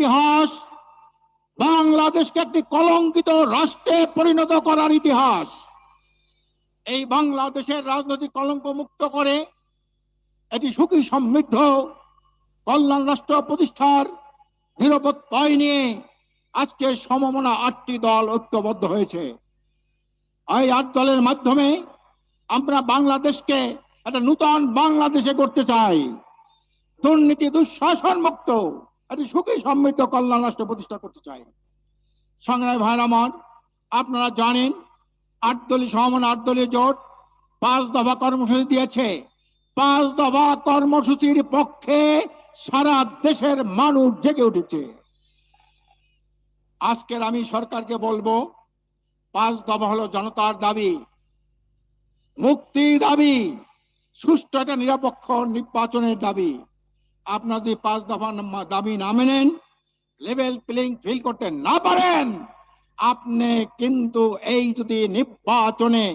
ইতিহাস, বাংলাদেশকে একটি কলঙ্কিত রাষ্ট্রে পরিণত করার ইতিহাস। এই বাংলাদেশের রাজনৈতিক কলঙ্ক মুক্ত করে এটি সুখী সমৃদ্ধ কল্যাণ রাষ্ট্র প্রতিষ্ঠার দৃঢ়প্রত্যয় নিয়ে আজকে সমমনা আটটি দল ঐক্যবদ্ধ হয়েছে। এই আট দলের মাধ্যমে আমরা বাংলাদেশকে একটা নূতন বাংলাদেশে করতে চাই। দুর্নীতি দুঃশাসন মুক্ত একটি সুখী সমৃদ্ধ কল্যাণ রাষ্ট্র প্রতিষ্ঠা করতে চাই। সংগ্রামী ভাইয়ের আপনারা জানেন আট দলীয় সমান আট দলীয় জোট পাঁচ দফা কর্মসূচি দিয়েছে। পাঁচ দফা কর্মসূচির পক্ষে সারা দেশের মানুষ জেগে উঠেছে। আজকের আমি সরকারকে বলব, পাঁচ দফা হলো জনতার দাবি, মুক্তির দাবি, সুষ্ঠু একটা নিরপেক্ষ নির্বাচনের দাবি। আপনার যদি পাঁচ দফা দাবি না মেনেন লেভেল প্লেইং ফিল করতে না পারেন, আপনি কিন্তু এই যদি নির্বাচনে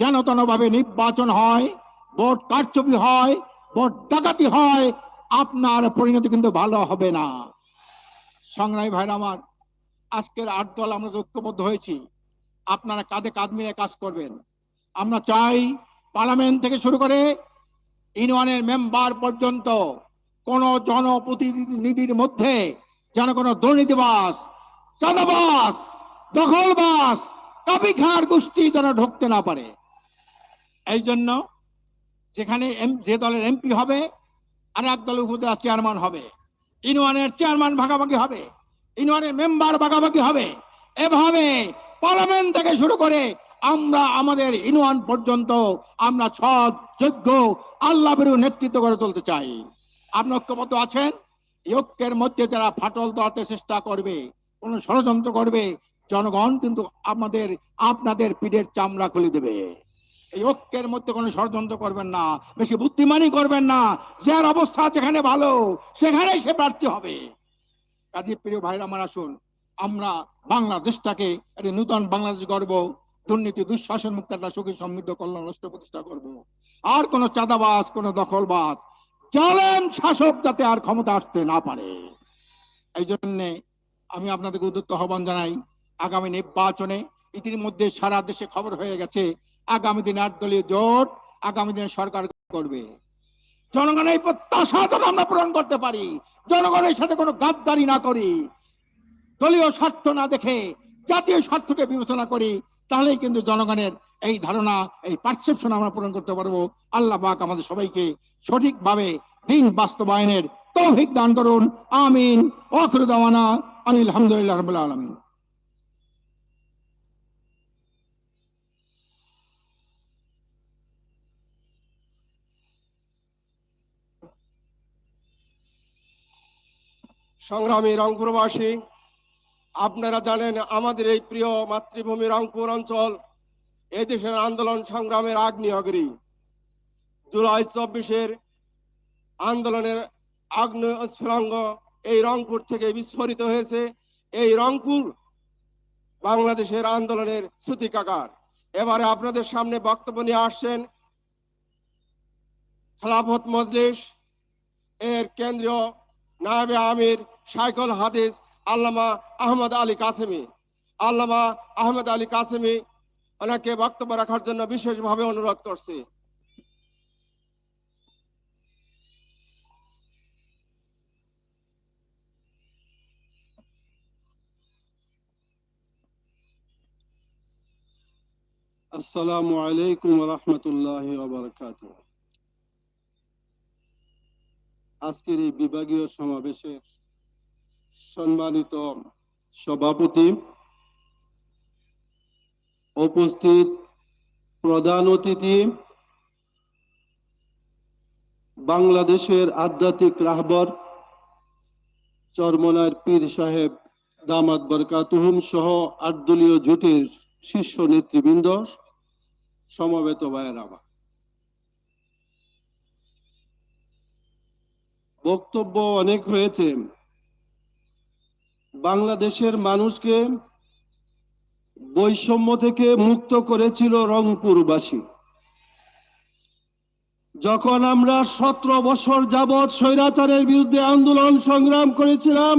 যেন ভাবে নির্বাচন হয়, ভোট কারচুপি হয়, ভোট ডাকাতি হয়, আপনার পরিণতি কিন্তু ভালো হবে না। সংগ্রামী ভাইরা আমার, আজকের আট দল আমরা ঐক্যবদ্ধ হয়েছি, আপনারা কাঁধে কাঁধ মিলে কাজ করবেন। আমরা চাই পার্লামেন্ট থেকে শুরু করে ইউনিয়নের মেম্বার পর্যন্ত কোন জনপ্রতিনিধির মধ্যে যেন কোনো দুর্নীতিবাস, চাঁদাবাস, দখলবাস কাবিখার গোষ্ঠী যেন ঢুকতে না পারে। এই জন্য যেখানে যে দলের এমপি হবে আর এক দলের উপজেলা চেয়ারম্যান হবে, ইউনিয়নের চেয়ারম্যান ভাগাভাগি হবে, ইউনিয়নের মেম্বার ভাগাভাগি হবে, এভাবে পার্লামেন্ট থেকে শুরু করে আমরা আমাদের ইউনিয়ন পর্যন্ত আমরা সৎ, যোগ্য আল্লাহ নেতৃত্ব করে তুলতে চাই। আপনি ঐক্যবদ্ধ আছেন? ঐক্যের মধ্যে যারা ফাটল দেওয়াতে চেষ্টা করবে, কোন ষড়যন্ত্র করবে, জনগণ কিন্তু আমাদের, আপনাদের পিঠের চামড়া খুলে দেবে। এই ঐক্যের মধ্যে কোনো ষড়যন্ত্র করবেন না, বেশি বুদ্ধিমানি করবেন না। যার অবস্থা যেখানে ভালো, সেখানেই সে প্রার্থী হবে। কাজী প্রিয় ভাইরা, আমার আসুন, আমরা বাংলাদেশটাকে একটি নূতন বাংলাদেশ গর্ব দুর্নীতি, দুঃশাসন মুক্ত একটা সুখী সমৃদ্ধ কল্যাণ রাষ্ট্র প্রতিষ্ঠা করব। আর কোন চাঁদাবাস কোন দখলবাজ জালেম শাসক যাতে আর ক্ষমতা আসতে না পারে। এই জন্যে আমি আপনাদেরকে উদ্যুক্ত আহ্বান জানাই, আগামী নির্বাচনে ইতিমধ্যে সারা দেশে খবর হয়ে গেছে, আগামী দিনে আট দলীয় জোট, আগামী দিনে সরকার করবে জনগণের এই প্রত্যাশা যেন আমরা পূরণ করতে পারি, জনগণের সাথে কোনো গাদ্দারি না করি, দলীয় স্বার্থ না দেখে জাতীয় স্বার্থকে বিবেচনা করি তাহলেই কিন্তু জনগণের এই ধারণা, এই পারসেপশন আমরা পূরণ করতে পারব। আল্লাহ পাক আমাদের সবাইকে সঠিকভাবে দিন বাস্তবায়নের তৌফিক দান করুন। আমিন। ওয়াখরুদাওয়ানা আনিল হামদুলিল্লাহ রাব্বুল আলামিন। সংগ্রামী রংপুরবাসী আপনারা জানেন আমাদের এই প্রিয় মাতৃভূমি রংপুর অঞ্চল এই দেশের আন্দোলন সংগ্রামের আগ্নেয়গিরি। জুলাই চব্বিশের আন্দোলনের আগ্নেয় এই রংপুর থেকে বিস্ফোরিত হয়েছে। এই রংপুর বাংলাদেশের আন্দোলনের সূতিকাগার। এবারে আপনাদের সামনে বক্তব্য নিয়ে আসছেন খেলাফত মজলিস এর কেন্দ্রীয় নায়েবে আমির শাইখুল হাদিস আল্লামা আহমদ আলী কাসেমি। আল্লামা আহমদ আলী কাসেমি ওনাকে বক্তব্য রাখার জন্য বিশেষভাবে অনুরোধ করছি। আসসালামু আলাইকুম রহমতুল্লাহ আজকের এই বিভাগীয় সমাবেশের সম্মানিত সভাপতি, উপস্থিত প্রধান অতিথি, বাংলাদেশের আধ্যাত্মিক রাহবর চরমনার পীর সাহেব দামাত বরকাতুহুম সহ আটদলীয় জোটের শীর্ষ নেতৃবৃন্দ, সমবেত আমার। বক্তব্য অনেক হয়েছে। বাংলাদেশের মানুষকে বৈষম্য থেকে মুক্ত করেছিল রংপুরবাসী। যখন আমরা সতেরো বছর যাবৎ স্বৈরাচারের বিরুদ্ধে আন্দোলন সংগ্রাম করেছিলাম